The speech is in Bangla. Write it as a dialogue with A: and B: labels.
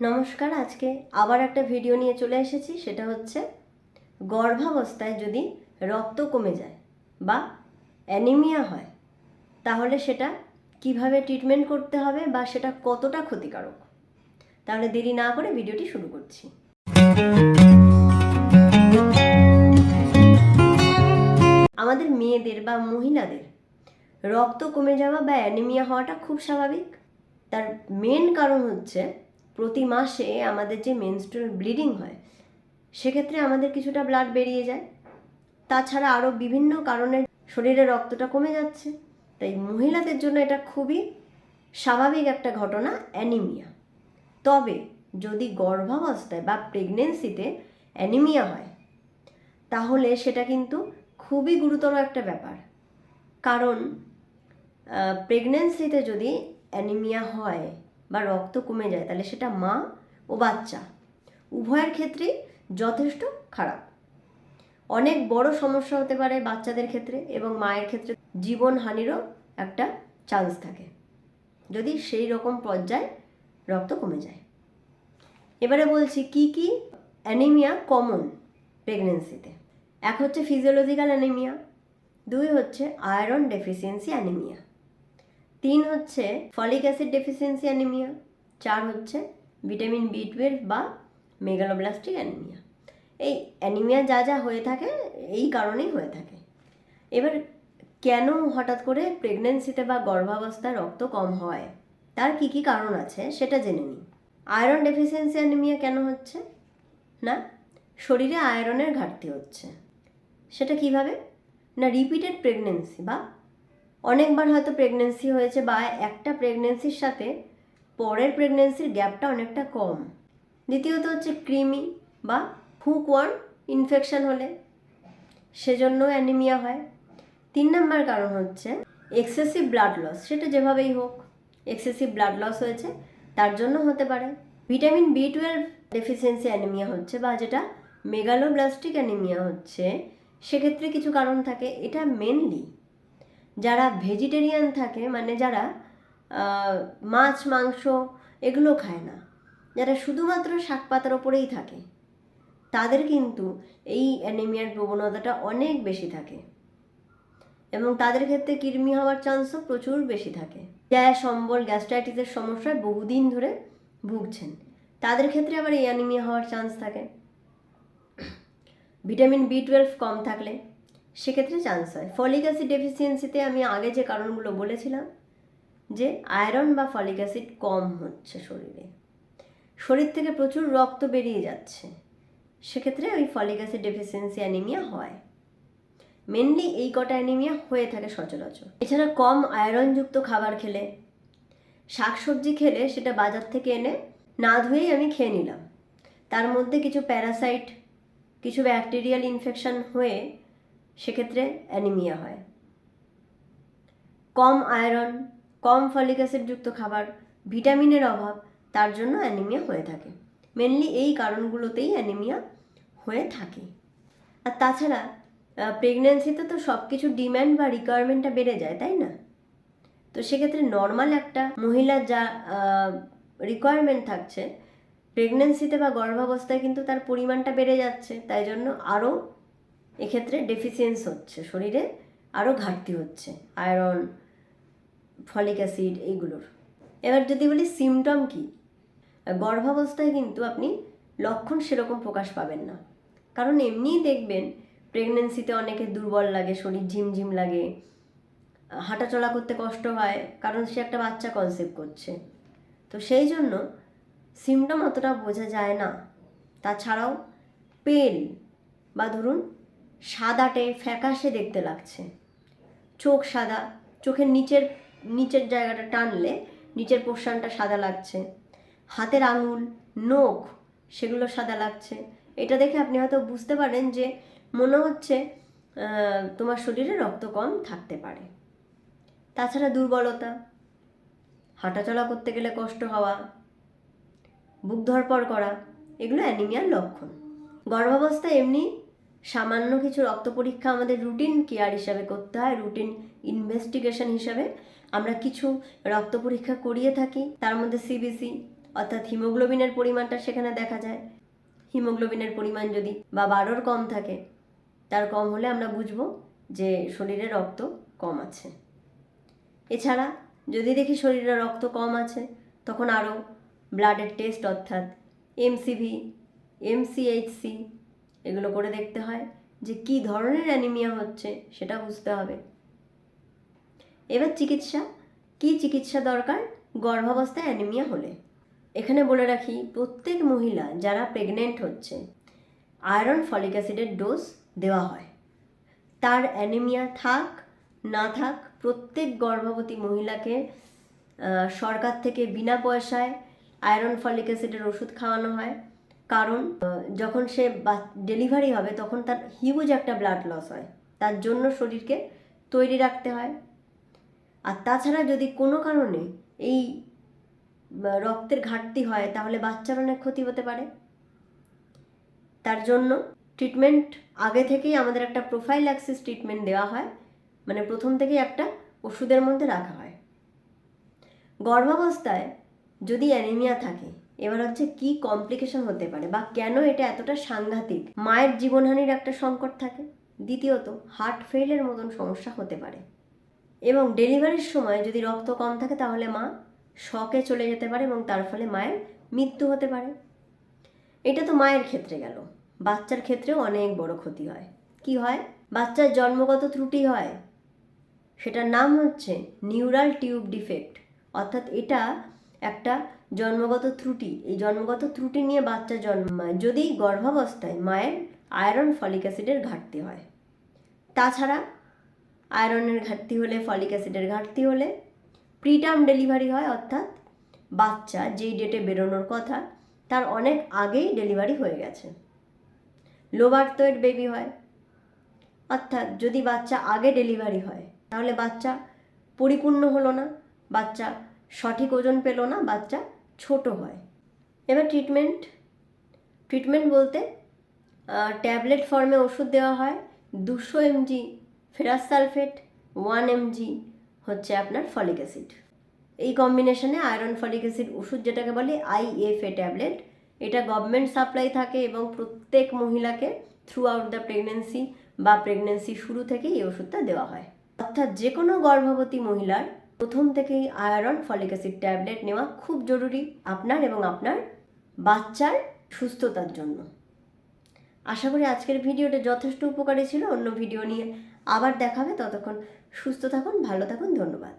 A: নমস্কার, আজকে আবার একটা ভিডিও নিয়ে চলে এসেছি। সেটা হচ্ছে গর্ভাবস্থায় যদি রক্ত কমে যায় বা অ্যানিমিয়া হয়, তাহলে সেটা কীভাবে ট্রিটমেন্ট করতে হবে বা সেটা কতটা ক্ষতিকারক? তাহলে দেরি না করে ভিডিওটি শুরু করছি। আমাদের মেয়েদের বা মহিলাদের রক্ত কমে যাওয়া বা অ্যানিমিয়া হওয়াটা খুব স্বাভাবিক। তার মেন কারণ হচ্ছে প্রতি মাসে আমাদের যে মেনস্ট্রুয়াল ব্লিডিং হয়, সেক্ষেত্রে আমাদের কিছুটা ব্লাড বেরিয়ে যায়। তাছাড়া আরও বিভিন্ন কারণে শরীরে রক্তটা কমে যাচ্ছে। তাই মহিলাদের জন্য এটা খুবই স্বাভাবিক একটা ঘটনা অ্যানিমিয়া তবে যদি গর্ভাবস্থায় বা প্রেগনেন্সিতে অ্যানিমিয়া হয়, তাহলে সেটা কিন্তু খুবই গুরুতর একটা ব্যাপার। কারণ প্রেগনেন্সিতে যদি অ্যানিমিয়া হয় বা রক্ত কমে যায়, তাহলে সেটা মা ও বাচ্চা। উভয়ের ক্ষেত্রেই যথেষ্ট খারাপ। অনেক বড় সমস্যা হতে পারে বাচ্চাদের ক্ষেত্রে এবং মায়ের ক্ষেত্রে জীবনহানিরও একটা চান্স থাকে। যদি সেই রকম পর্যায়ে রক্ত কমে যায়। এবারে বলছি কি কি অ্যানিমিয়া কমন প্রেগনেন্সিতে এক হচ্ছে ফিজিওলজিক্যাল অ্যানিমিয়া দুই হচ্ছে আয়রন ডেফিসিয়েন্সি অ্যানিমিয়া তিন হচ্ছে ফলিক অ্যাসিড ডেফিসিয়েন্সি অ্যানিমিয়া, চার হচ্ছে ভিটামিন বি টুয়েলভ বা মেগালোব্লাস্টিক অ্যানিমিয়া। এই অ্যানিমিয়া যা যা হয়ে থাকে, এই কারণেই হয়ে থাকে। এবার কেন হঠাৎ করে প্রেগনেন্সিতে বা গর্ভাবস্থায় রক্ত কম হয়? তার কি কি কারণ আছে সেটা জেনে নিই। আয়রন ডেফিসিয়েন্সি অ্যানিমিয়া কেন হচ্ছে? না, শরীরে আয়রনের ঘাটতি হচ্ছে। সেটা কীভাবে? না রিপিটেড প্রেগনেন্সি বা অনেকবার হয়তো প্রেগনেন্সি হয়েছে বা একটা প্রেগনেন্সির সাথে পরের প্রেগনেন্সির গ্যাপটা অনেকটা কম। দ্বিতীয়ত হচ্ছে ক্রিমি বা হুক ওয়ার্ম ইনফেকশন হলে, সেজন্য অ্যানিমিয়া হয়। তিন নম্বর কারণ হচ্ছে এক্সেসিভ ব্লাড লস সেটা যেভাবেই হোক এক্সেসিভ ব্লাড লস হয়েছে, তার জন্য হতে পারে। Vitamin B twelve deficiency anaemia হচ্ছে বা যেটা মেগালোব্লাস্টিক অ্যানিমিয়া হচ্ছে, সেক্ষেত্রে কিছু কারণ থাকে। এটা মেনলি যারা ভেজিটেরিয়ান থাকে মানে যারা মাছ, মাংস, এগুলো খায় না। যারা শুধুমাত্র শাক পাতার ওপরেই থাকে, তাদের কিন্তু এই অ্যানিমিয়ার প্রবণতাটা অনেক বেশি থাকে। এবং তাদের ক্ষেত্রে কৃমি হওয়ার চান্সও প্রচুর বেশি থাকে। গ্যাস, অম্বল, গ্যাস্ট্রাইটিসের সমস্যায় বহুদিন ধরে ভুগছেন। তাদের ক্ষেত্রে আবার এই অ্যানিমিয়া হওয়ার চান্স থাকে। ভিটামিন বি টুয়েলভ কম থাকলে সেক্ষেত্রে চান্স হয়। ফলিক অ্যাসিড ডেফিসিয়েন্সিতে আমি আগে যে কারণগুলো বলেছিলাম, যে আয়রন বা ফলিক অ্যাসিড কম হচ্ছে শরীরে। শরীর থেকে প্রচুর রক্ত বেরিয়ে যাচ্ছে। সেক্ষেত্রে ওই ফলিক অ্যাসিড ডেফিসিয়েন্সি অ্যানিমিয়া হয়। মেনলি এই কটা অ্যানিমিয়া হয়ে থাকে সচরাচর। এছাড়া কম আয়রনযুক্ত খাবার খেলে, শাকসবজি খেলে সেটা বাজার থেকে এনে না ধুয়েই আমি খেয়ে নিলাম। তার মধ্যে কিছু প্যারাসাইট কিছু ব্যাকটেরিয়াল ইনফেকশন হয়ে সেক্ষেত্রে অ্যানিমিয়া হয়। কম আয়রন কম ফলিক অ্যাসিডযুক্ত খাবার ভিটামিনের অভাব, তার জন্য অ্যানিমিয়া হয়ে থাকে। মেনলি এই কারণগুলোতেই অ্যানিমিয়া হয়ে থাকে। আর তাছাড়া প্রেগনেন্সিতে তো সব কিছু ডিম্যান্ড বা রিকোয়ারমেন্টটা বেড়ে যায়, তাই না? তো সেক্ষেত্রে নর্মাল একটা মহিলার যা রিকোয়ারমেন্ট থাকছে প্রেগনেন্সিতে বা গর্ভাবস্থায় কিন্তু তার পরিমাণটা বেড়ে যাচ্ছে, তাই জন্য আরও এক্ষেত্রে ডেফিসিয়েন্স হচ্ছে, শরীরে আরও ঘাটতি হচ্ছে আয়রন ফলিক অ্যাসিড এইগুলোর এবার যদি বলি সিমটম কি? গর্ভাবস্থায় কিন্তু আপনি লক্ষণ সেরকম প্রকাশ পাবেন না। কারণ এমনিই দেখবেন প্রেগনেন্সিতে অনেকে দুর্বল লাগে, শরীর ঝিমঝিম লাগে, হাঁটাচলা করতে কষ্ট হয়, কারণ সে একটা বাচ্চা কনসেপ্ট করছে। তো সেই জন্য সিমটম অতটা বোঝা যায় না। তাছাড়াও পেল বা ধরুন সাদাটে ফ্যাকাশে দেখতে লাগছে। চোখ সাদা, চোখের নিচের নিচের জায়গাটা টানলে নিচের পোর্শনটা সাদা লাগছে। হাতের আঙুল, নখ, সেগুলো সাদা লাগছে। এটা দেখে আপনি হয়তো বুঝতে পারেন যে মনে হচ্ছে তোমার শরীরে রক্ত কম থাকতে পারে। তাছাড়া দুর্বলতা, হাঁটাচলা করতে গেলে কষ্ট হওয়া, বুক ধরপড় করা, এগুলো অ্যানিমিয়ার লক্ষণ। গর্ভাবস্থায় এমনি সামান্য কিছু রক্ত পরীক্ষা আমাদের রুটিন কেয়ার হিসাবে করতে হয় রুটিন ইনভেস্টিগেশন হিসাবে। আমরা কিছু রক্ত পরীক্ষা করিয়ে থাকি, তার মধ্যে সিবিসি অর্থাৎ হিমোগ্লোবিনের পরিমাণটা সেখানে দেখা যায়। হিমোগ্লোবিনের পরিমাণ যদি বা বারোর কম থাকে, তার কম হলে আমরা বুঝব যে শরীরে রক্ত কম আছে। এছাড়া যদি দেখি শরীরে রক্ত কম আছে, তখন আরও ব্লাডের টেস্ট অর্থাৎ এমসিভি এমসিএইচসি এগুলো করে দেখতে হয় যে কি ধরনের অ্যানিমিয়া হচ্ছে, সেটা বুঝতে হবে। এবার চিকিৎসা, কি চিকিৎসা দরকার গর্ভাবস্থায় অ্যানিমিয়া হলে? এখানে বলে রাখি, প্রত্যেক মহিলা যারা প্রেগনেন্ট হচ্ছে আয়রন ফলিক অ্যাসিডের ডোজ দেওয়া হয়। তার অ্যানিমিয়া থাক, না থাক, প্রত্যেক গর্ভবতী মহিলাকে সরকার থেকে বিনা পয়সায় আয়রন ফলিক অ্যাসিডের ওষুধ খাওয়ানো হয়। কারণ যখন সে ডেলিভারি হবে, তখন তার হিউজ একটা ব্লাড লস হয়। তার জন্য শরীরকে তৈরি রাখতে হয়। আর তাছাড়া যদি কোনো কারণে এই রক্তের ঘাটতি হয়, তাহলে বাচ্চার অনেক ক্ষতি হতে পারে। তার জন্য ট্রিটমেন্ট আগে থেকেই আমাদের একটা প্রোফাইল অ্যাক্সিস ট্রিটমেন্ট দেওয়া হয়। মানে প্রথম থেকেই একটা ওষুধের মধ্যে রাখা হয়। গর্ভাবস্থায় যদি অ্যানিমিয়া থাকে এবার হচ্ছে কি কমপ্লিকেশন হতে পারে বা কেন এটা এতটা সাংঘাতিক? মায়ের জীবনহানির একটা সংকট থাকে। দ্বিতীয়ত হার্ট ফেলের মতন সমস্যা হতে পারে। এবং ডেলিভারির সময় যদি রক্ত কম থাকে তাহলে মা শকে চলে যেতে পারে এবং তার ফলে মায়ের মৃত্যু হতে পারে। এটা তো মায়ের ক্ষেত্রে গেল। বাচ্চার ক্ষেত্রেও অনেক বড় ক্ষতি হয়। কি হয়? বাচ্চার জন্মগত ত্রুটি হয়। সেটার নাম হচ্ছে নিউরাল টিউব ডিফেক্ট অর্থাৎ এটা একটা জন্মগত ত্রুটি। এই জন্মগত ত্রুটি নিয়ে বাচ্চা জন্মায় যদি গর্ভাবস্থায় মায়ের আয়রন ফলিক অ্যাসিডের ঘাটতি হয়। তাছাড়া আয়রনের ঘাটতি হলে ফলিক অ্যাসিডের ঘাটতি হলে প্রিটার্ম ডেলিভারি হয়, অর্থাৎ বাচ্চা যেই ডেটে বেরোনোর কথা, তার অনেক আগেই ডেলিভারি হয়ে গেছে। লো বার্থ বেবি হয়, অর্থাৎ যদি বাচ্চা আগে ডেলিভারি হয়, তাহলে বাচ্চা পরিপূর্ণ হলো না। বাচ্চা সঠিক ওজন পেল না, বাচ্চা ছোট হয়। এবার ট্রিটমেন্ট ট্রিটমেন্ট বলতে ট্যাবলেট ফর্মে ওষুধ দেওয়া হয়, দুশো mg ferrous sulphate one mg হচ্ছে আপনার ফলিক অ্যাসিড এই কম্বিনেশনে আয়রন ফলিক অ্যাসিড ওষুধ যেটাকে বলে আইএফএ ট্যাবলেট এটা গভর্নমেন্ট সাপ্লাই থাকে এবং প্রত্যেক মহিলাকে থ্রু আউট দ্য প্রেগনেন্সি বা প্রেগনেন্সি শুরু থেকেই এই ওষুধটা দেওয়া হয়। অর্থাৎ যে কোনো গর্ভবতী মহিলার প্রথম থেকেই আয়রন, ফলিক অ্যাসিড ট্যাবলেট নেওয়া খুব জরুরি আপনার এবং আপনার বাচ্চার সুস্থতার জন্য। আশা করি আজকের ভিডিওটা যথেষ্ট উপকারী ছিল। অন্য ভিডিও নিয়ে আবার দেখাবে। ততক্ষণ সুস্থ থাকুন, ভালো থাকুন। ধন্যবাদ।